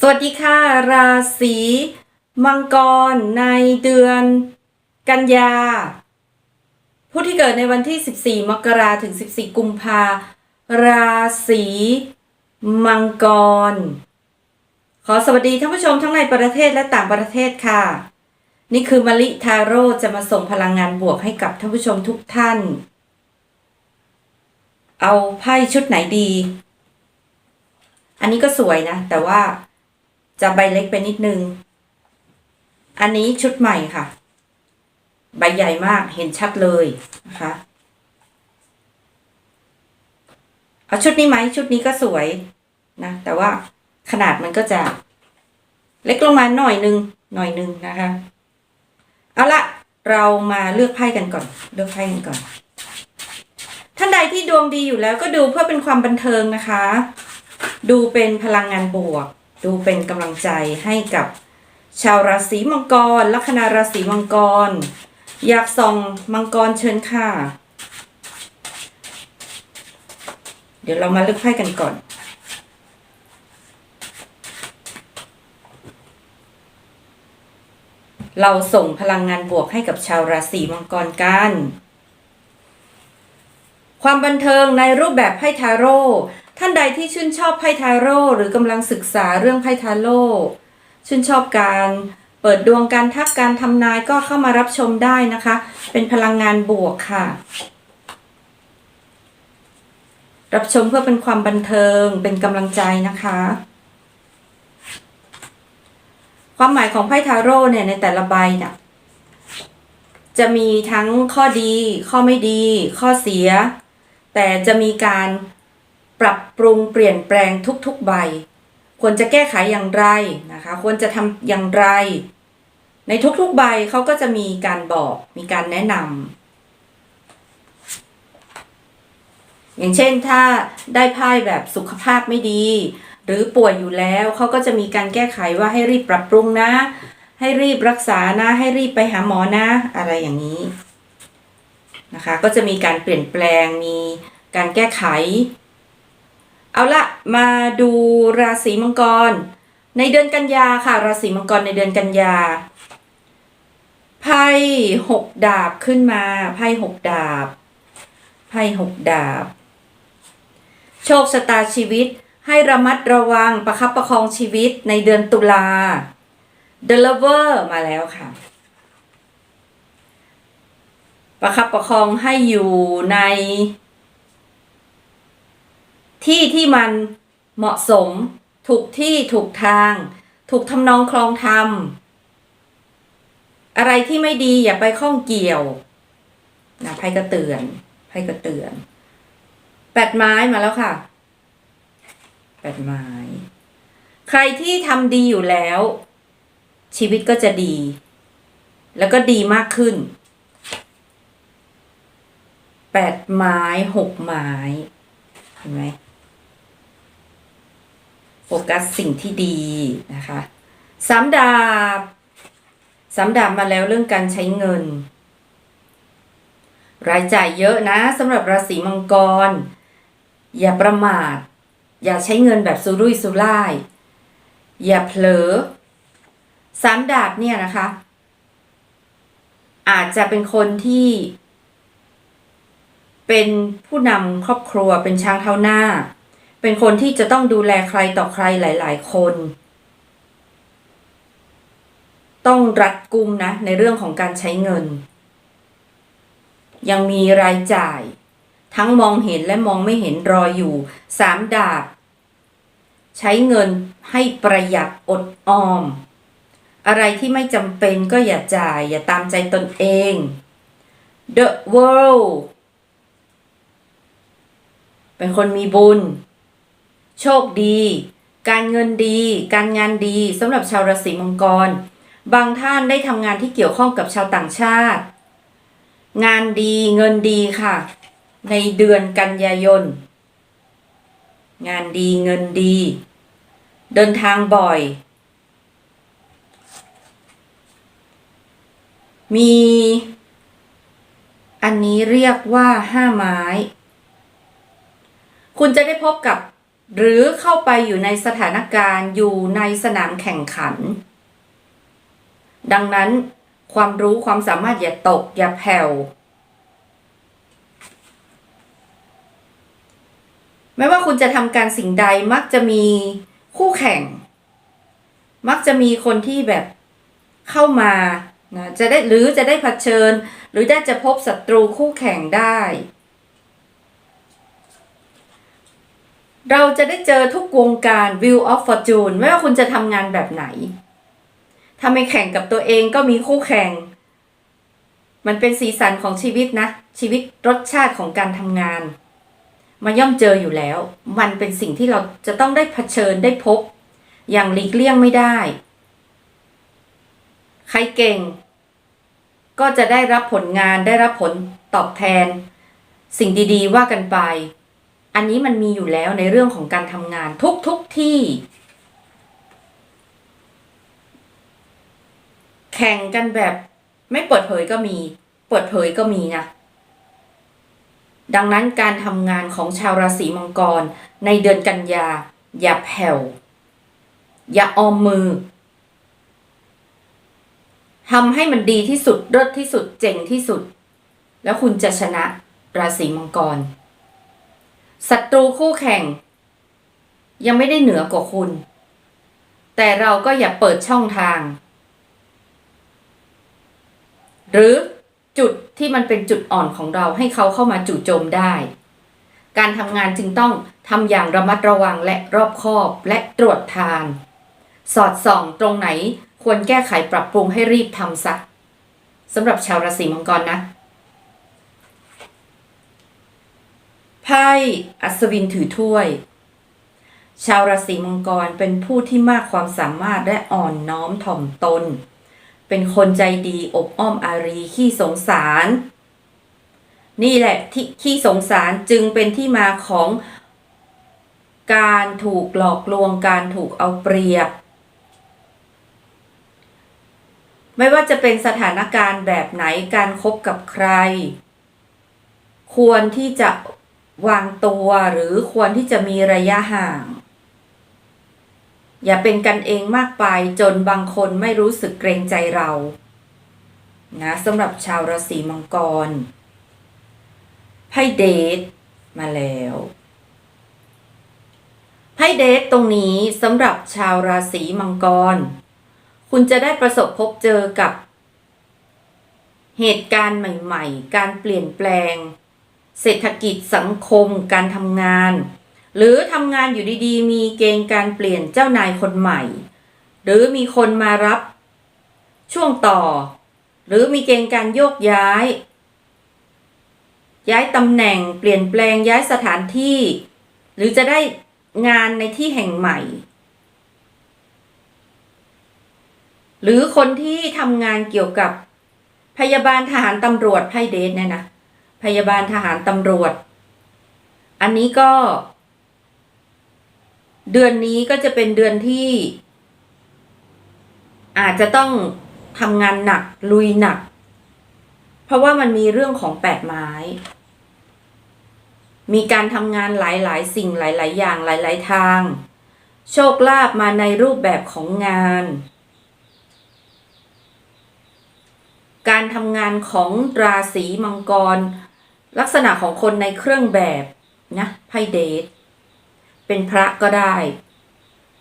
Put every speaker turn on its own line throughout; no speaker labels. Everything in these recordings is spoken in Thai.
สวัสดีค่ะ ราศีมังกรในเดือน กันยา ผู้ที่เกิดในวันที่ 14 มกราถึง 14 กุมภาราศีมังกร ขอสวัสดีท่านผู้ชมทั้งในประเทศและต่างประเทศค่ะ นี่คือมลิทาโร่จะมาส่งพลังงานบวกให้กับท่านผู้ชมทุกท่าน เอาไพ่ชุดไหนดี อันนี้ก็สวยนะ แต่ว่า จะใบเล็กไปนิดนึง อันนี้ชุดใหม่ค่ะ ใบใหญ่มากเห็นชัดเลยนะคะเอาชุดนี้ไหมชุดนี้ก็สวยนะ แต่ว่าขนาดมันก็จะเล็กลงมาหน่อยนึงหน่อยนึงนะคะ เอาละเรามาเลือกไพ่กันก่อน เลือกไพ่กันก่อน ท่านใดที่ดวงดีอยู่แล้วก็ดูเพื่อเป็นความบันเทิงนะคะ ดูเป็นพลังงานบวก ดูเป็นกำลังใจให้กับ ชาวราศีมังกร ลัคนาราศีมังกร อยากส่องมังกรเชิญค่ะ เดี๋ยวเรามาเลือกไพ่กันก่อน เราส่งพลังงานบวกให้กับชาวราศีมังกรกัน ความบันเทิงในรูปแบบไพ่ทาโร่ ท่านใดที่ชื่นชอบไพ่ทาโร่หรือกำลังศึกษาเรื่องไพ่ทาโร่ชื่นชอบการเปิดดวงการทักการทำนายก็เข้ามารับชมได้นะคะ เป็นพลังงานบวกค่ะ รับชมเพื่อเป็นความบันเทิงเป็นกำลังใจนะคะ ความหมายของไพ่ทาโร่เนี่ยในแต่ละใบเนี่ยจะมีทั้งข้อดี ข้อไม่ดี ข้อเสีย แต่จะมีการ ปรับปรุงเปลี่ยนแปลงทุกๆใบ ควรจะแก้ไขอย่างไรนะคะ ควรจะทำอย่างไร ในทุกๆใบเขาก็จะมีการบอกมีการแนะนำอย่างเช่นถ้าได้ไพ่แบบสุขภาพไม่ดี หรือป่วยอยู่แล้วเขาก็จะมีการแก้ไขว่าให้รีบปรับปรุงนะ ให้รีบรักษานะ ให้รีบไปหาหมอนะ อะไรอย่างนี้นะคะก็จะมีการเปลี่ยนแปลงมีการแก้ไข เอาละมาดูราศีมังกร ในเดือนกันยาค่ะ ราศีมังกรในเดือนกันยาไพ่หกดาบขึ้นมาไพ่หกดาบไพ่หกดาบ โชคชะตาชีวิตให้ระมัดระวังประคับประคองชีวิตในเดือนตุลา The Lover มาแล้วค่ะ ประคับประคองให้อยู่ใน ที่ที่มันเหมาะสม ถูกที่ถูกทาง ถูกทำนองคลองธรรม อะไรที่ไม่ดีอย่าไปข้องเกี่ยวนะไพ่กระเตือนไพ่กระเตือน แปดไม้มาแล้วค่ะ แปดไม้ ใครที่ทำดีอยู่แล้ว ชีวิตก็จะดี แล้วก็ดีมากขึ้น แปดไม้หกไม้ เห็นไหม โฟกัสสิ่งที่ดีนะคะสามดาบสามดาบมาแล้วเรื่องการใช้เงิน รายจ่ายเยอะนะสำหรับราศีมังกร อย่าประมาท อย่าใช้เงินแบบสุรุ่ยสุร่าย อย่าเผลอสามดาบเนี่ยนะคะ อาจจะเป็นคนที่ เป็นผู้นำครอบครัวเป็นช้างเท้าหน้า เป็นคนที่จะต้องดูแลใครต่อใครหลาย ๆ คน ต้องรัดกุมนะ ในเรื่องของการใช้เงิน ยังมีรายจ่าย ทั้งมองเห็นและมองไม่เห็นรออยู่สามดาบ ใช้เงินให้ประหยัดอดออม อะไรที่ไม่จำเป็นก็อย่าจ่าย อย่าตามใจตนเอง The world เป็นคนมีบุญ โชคดี การเงินดี การงานดีสำหรับชาวราศีมังกร บางท่านได้ทำงานที่เกี่ยวข้องกับชาวต่างชาติ งานดีเงินดีค่ะ ในเดือนกันยายน งานดีเงินดี เดินทางบ่อย มี อันนี้เรียกว่าห้าไม้ คุณจะได้พบกับ หรือเข้าไปอยู่ในสถานการณ์อยู่ในสนามแข่งขัน ดังนั้นความรู้ความสามารถอย่าตกอย่าแผ่วไม่ว่าคุณจะทำการสิ่งใดมักจะมีคู่แข่ง มักจะมีคนที่แบบเข้ามานะจะได้หรือจะได้เผชิญ หรือได้จะพบศัตรูคู่แข่งได้ เราจะได้เจอทุกวงการ View of Fortune ไม่ว่าคุณจะทำงานแบบไหน ถ้าไม่แข่งกับตัวเองก็มีคู่แข่ง มันเป็นสีสันของชีวิตนะ ชีวิตรสชาติของการทำงานมาย่อมเจออยู่แล้ว มันเป็นสิ่งที่เราจะต้องได้เผชิญได้พบ อย่างหลีกเลี่ยงไม่ได้ ใครเก่ง ก็จะได้รับผลงานได้รับผลตอบแทน สิ่งดีๆว่ากันไป อันนี้มันมีอยู่แล้วในเรื่องของการทำงานทุกทุกๆที่ แข่งกันแบบไม่เปิดเผยก็มี เปิดเผยก็มีนะ ดังนั้นการทำงานของชาวราศีมังกร ในเดือนกันยา อย่าแผ่ว อย่าออมมือทำให้มันดีที่สุดเลิศที่สุดเจ๋งที่สุด แล้วคุณจะชนะราศีมังกร ศัตรูคู่แข่ง ยังไม่ได้เหนือกว่าคุณ แต่เราก็อย่าเปิดช่องทาง หรือจุดที่มันเป็นจุดอ่อนของเราให้เขาเข้ามาจู่โจมได้ การทำงานจึงต้องทำอย่างระมัดระวังและรอบคอบและตรวจทาน สอดส่องตรงไหนควรแก้ไขปรับปรุงให้รีบทำซะสำหรับชาวราศีมังกรนะ ไพ่อัศวินถือถ้วย ชาวราศีมังกรเป็นผู้ที่มากความสามารถและอ่อนน้อมถ่อมตน เป็นคนใจดีอบอ้อมอารีขี้สงสาร นี่แหละที่ขี้สงสารจึงเป็นที่มาของการถูกหลอกลวงการถูกเอาเปรียบ ไม่ว่าจะเป็นสถานการณ์แบบไหนการคบกับใคร ควรที่จะ วางตัวหรือควรที่จะมีระยะห่าง อย่าเป็นกันเองมากไปจนบางคนไม่รู้สึกเกรงใจเรานะสำหรับชาวราศีมังกรไพ่เดทมาแล้วไพ่เดทตรงนี้สำหรับชาวราศีมังกร คุณจะได้ประสบพบเจอกับ เหตุการณ์ใหม่ ๆ การเปลี่ยนแปลง เศรษฐกิจสังคมการทำงาน หรือทำงานอยู่ดีๆ มีเกณฑ์การเปลี่ยนเจ้านายคนใหม่ หรือมีคนมารับช่วงต่อ หรือมีเกณฑ์การโยกย้าย ย้ายตำแหน่งเปลี่ยนแปลงย้ายสถานที่ หรือจะได้งานในที่แห่งใหม่ หรือคนที่ทำงานเกี่ยวกับพยาบาลทหารตำรวจไพ่เดทเนี่ยนะ พยาบาลทหารตำรวจ อันนี้ก็ เดือนนี้ก็จะเป็นเดือนที่ อาจจะต้องทำงานหนักลุยหนัก เพราะว่ามันมีเรื่องของแปดไม้ มีการทำงานหลายๆ สิ่งหลาย ๆ อย่างหลาย ๆ ทาง โชคลาภมาในรูปแบบของงานการทำงานของราศีมังกร ลักษณะของคนในเครื่องแบบนะไพ่เดทเป็นพระก็ได้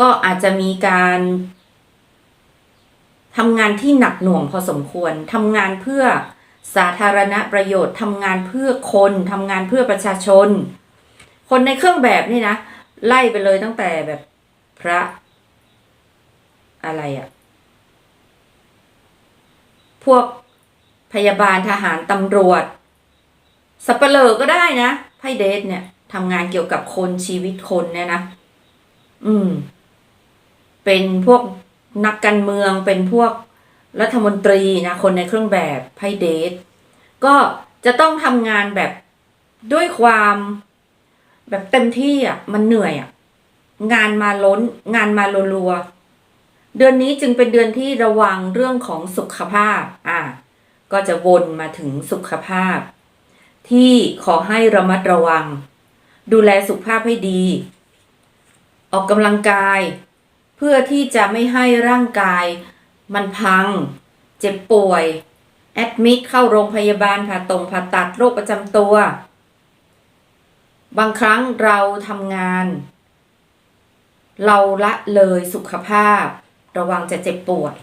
ก็อาจจะมีการทำงานที่หนักหน่วงพอสมควรทำงานเพื่อสาธารณประโยชน์ทำงานเพื่อคนทำงานเพื่อประชาชน คนในเครื่องแบบนี่นะ ไล่ไปเลยตั้งแต่แบบพระอะไรอะพวกพยาบาลทหารตำรวจ สับเปลอก็ได้นะไพ่เดทเนี่ยทำงานเกี่ยวกับคนชีวิตคนเนี่ยนะ อืม เป็นพวกนักการเมืองเป็นพวกรัฐมนตรีนะคนในเครื่องแบบไพ่เดทก็จะต้องทำงานแบบด้วยความแบบเต็มที่อะ มันเหนื่อยอะ งานมาล้น งานมารัวๆเดือนนี้จึงเป็นเดือนที่ระวังเรื่องของสุขภาพ อะก็จะวนมาถึงสุขภาพ ที่ขอให้ระมัดระวัง ดูแลสุขภาพให้ดี ออกกำลังกาย เพื่อที่จะไม่ให้ร่างกาย มันพัง เจ็บป่วย แอดมิดเข้าโรงพยาบาลผ่าตรงผ่าตัดโรคประจำตัว บางครั้งเราทำงาน เราละเลยสุขภาพ ระวังจะเจ็บป่วย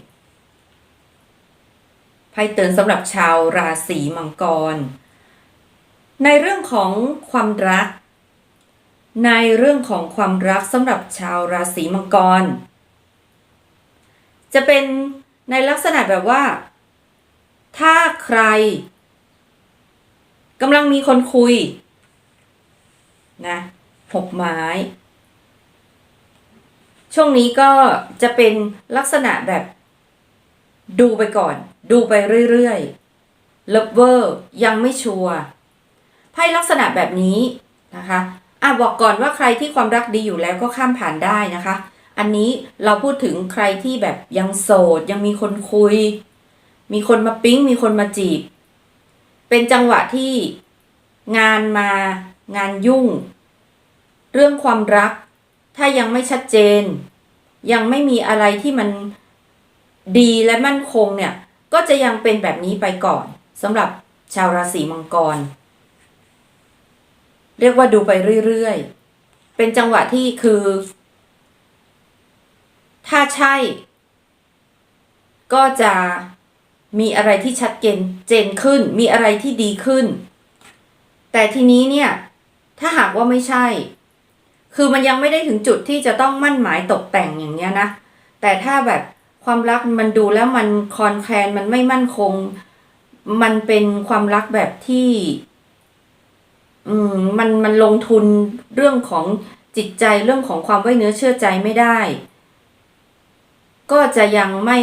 ไพ่เตือนสำหรับชาวราศีมังกร ในเรื่องของความรัก ในเรื่องของความรักสำหรับชาวราศีมังกร จะเป็นในลักษณะแบบว่า ถ้าใครกำลังมีคนคุยนะหกไม้ ช่วงนี้ก็จะเป็นลักษณะแบบ ดูไปก่อน ดูไปเรื่อยๆเลิฟเวอร์ยังไม่ชัวร์ ไพ่ลักษณะแบบนี้นะคะอะบอกก่อนว่าใครที่ความรักดีอยู่แล้วก็ข้ามผ่านได้นะคะ อันนี้เราพูดถึงใครที่แบบยังโสด ยังมีคนคุย มีคนมาปิ๊ง มีคนมาจีบ เป็นจังหวะที่งานมางานยุ่ง เรื่องความรัก ถ้ายังไม่ชัดเจน ยังไม่มีอะไรที่มันดีและมั่นคงเนี่ย ก็จะยังเป็นแบบนี้ไปก่อนสำหรับชาวราศีมังกร เรียกว่าดูไปเรื่อยๆ เป็นจังหวะที่คือ ถ้าใช่ ก็จะมีอะไรที่ชัดเจนเจนขึ้น มีอะไรที่ดีขึ้น แต่ทีนี้เนี่ย ถ้าหากว่าไม่ใช่ คือมันยังไม่ได้ถึงจุดที่จะต้องมั่นหมายตกแต่งอย่างเนี้ยนะ แต่ถ้าแบบความรักมันดูแล้วมันคอนแคลนมันไม่มั่นคง มันเป็นความรักแบบที่ อืมมันมันลงทุนเรื่องของจิตใจเรื่องของความไว้เนื้อเชื่อใจไม่ได้ ก็จะยังไม่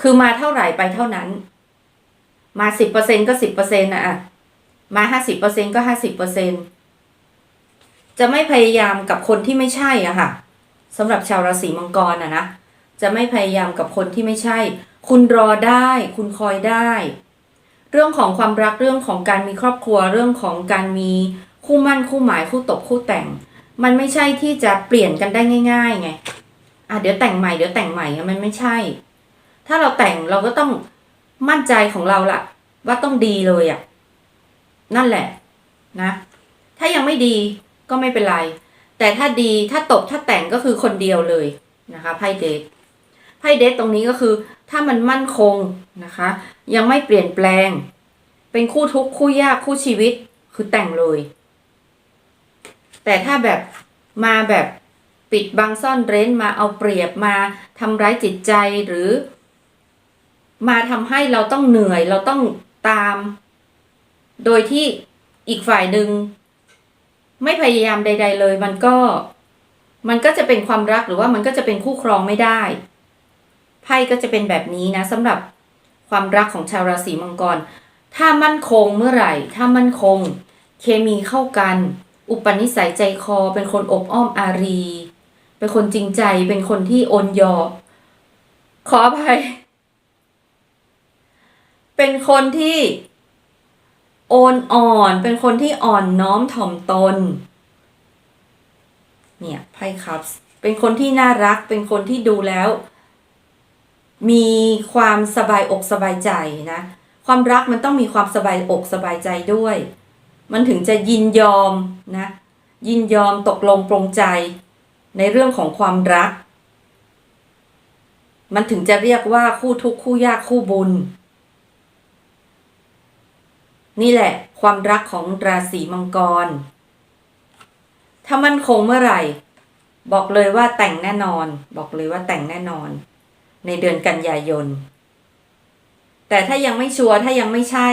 คือมาเท่าไหร่ไปเท่านั้น มาสิบเปอร์เซ็นก็สิบเปอร์เซ็นต์นะอะมาห้าสิบเปอร์เซ็นก็ห้าสิบเปอร์เซ็นจะไม่พยายามกับคนที่ไม่ใช่อะค่ะสำหรับชาวราศีมังกรอะนะจะไม่พยายามกับคนที่ไม่ใช่ คุณรอได้ คุณคอยได้ เรื่องของความรักเรื่องของการมีครอบครัวเรื่องของการมีคู่มั่นคู่หมายคู่ตบคู่แต่ง มันไม่ใช่ที่จะเปลี่ยนกันได้ง่าย ๆ ไงอะเดี๋ยวแต่งใหม่เดี๋ยวแต่งใหม่มันไม่ใช่ ถ้าเราแต่งเราก็ต้องมั่นใจของเราล่ะว่าต้องดีเลยอะ่ะนั่นแหละนะ ถ้ายังไม่ดีก็ไม่เป็นไร แต่ถ้าดีถ้าตกถ้าแต่งก็คือคนเดียวเลยนะคะไพ่เดท ไพ่เดทตรงนี้ก็คือ ถ้ามันมั่นคงนะคะ ยังไม่เปลี่ยนแปลง เป็นคู่ทุกข์คู่ยากคู่ชีวิตคือแต่งเลย แต่ถ้าแบบมาแบบปิดบังซ่อนเร้นมาเอาเปรียบมาทำร้ายจิตใจหรือ มาทำให้เราต้องเหนื่อยเราต้องตาม โดยที่อีกฝ่ายหนึ่งไม่พยายามใด ๆ เลย มันก็ มันก็จะเป็นความรักหรือว่ามันก็จะเป็นคู่ครองไม่ได้ ไพ่ก็จะเป็นแบบนี้นะสำหรับความรักของชาวราศีมังกร ถ้ามั่นคงเมื่อไหร่ ถ้ามั่นคง เคมีเข้ากัน อุปนิสัยใจคอ เป็นคนอบอ้อมอารี เป็นคนจริงใจ เป็นคนที่โอนยอ ขออภัย เป็นคนที่โอนอ่อน เป็นคนที่อ่อนน้อมถ่อมตน เนี่ยไพ่คัพเป็นคนที่น่ารัก เป็นคนที่ดูแล้ว มีความสบายอกสบายใจนะ ความรักมันต้องมีความสบายอกสบายใจด้วย มันถึงจะยินยอมนะ ยินยอมตกลงปรงใจ ในเรื่องของความรัก มันถึงจะเรียกว่าคู่ทุกข์คู่ยากคู่บุญ นี่แหละ ความรักของราศีมังกร ถ้ามันคงเมื่อไหร่ บอกเลยว่าแต่งแน่นอน บอกเลยว่าแต่งแน่นอน ในเดือนกันยายน แต่ถ้ายังไม่ชัวร์ถ้ายังไม่ใช่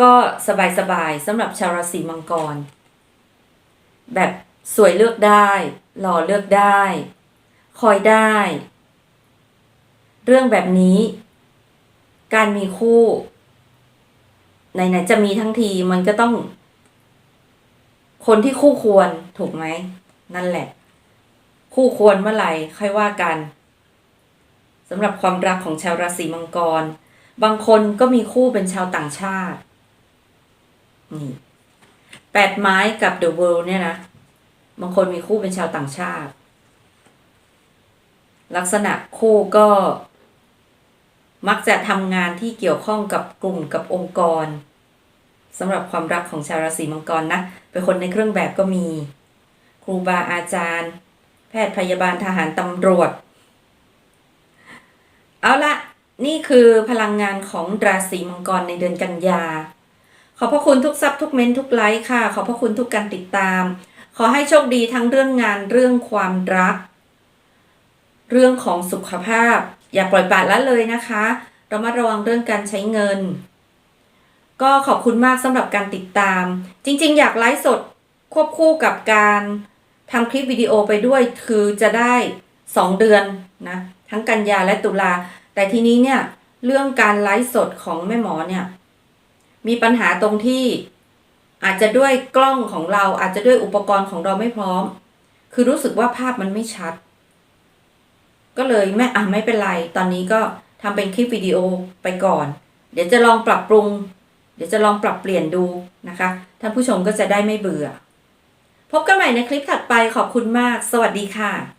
ก็สบายๆสำหรับชาวราศีมังกร แบบสวยเลือกได้หล่อเลือกได้ คอยได้ เรื่องแบบนี้ การมีคู่ไหนๆจะมีทั้งทีมันก็ต้อง คนที่คู่ควรถูกไหม นั่นแหละ คู่ควรเมื่อไหร่ค่อยว่ากันสำหรับความรักของชาวราศีมังกร บางคนก็มีคู่เป็นชาวต่างชาตินี่แปดไม้กับ The World เนี่ยนะบางคนมีคู่เป็นชาวต่างชาติ ลักษณะคู่ก็ มักจะทำงานที่เกี่ยวข้องกับกลุ่มกับองค์กรสำหรับความรักของชาวราศีมังกรนะเป็นคนในเครื่องแบบก็มี ครูบาอาจารย์ ทย์พยาบาลทหารตำรวจ เอาละนี่คือพลังงานของราศีมังกรในเดือนกันยา ขอบพระคุณทุกซับทุกเม้นทุกไลค์ค่ะ ขอบพระคุณทุกการติดตาม ขอให้โชคดีทั้งเรื่องงานเรื่องความรัก เรื่องของสุขภาพ อย่าปล่อยปละละเลยนะคะเรามาระวังเรื่องการใช้เงิน ก็ขอบคุณมากสำหรับการติดตาม จริง ๆ อยากไลฟ์สดควบคู่กับการ ทำคลิปวิดีโอไปด้วยคือจะได้ 2 เดือนนะทั้งกันยาและตุลา แต่ทีนี้เนี่ยเรื่องการไลฟ์สดของแม่หมอเนี่ย มีปัญหาตรงที่อาจจะด้วยกล้องของเราอาจจะด้วยอุปกรณ์ของเราไม่พร้อม คือรู้สึกว่าภาพมันไม่ชัด ก็เลยไม่อะไม่เป็นไร ตอนนี้ก็ทำเป็นคลิปวิดีโอไปก่อน เดี๋ยวจะลองปรับปรุง เดี๋ยวจะลองปรับเปลี่ยนดูนะคะ ท่านผู้ชมก็จะได้ไม่เบื่อ พบกันใหม่ในคลิปถัดไปขอบคุณมาก สวัสดีค่ะ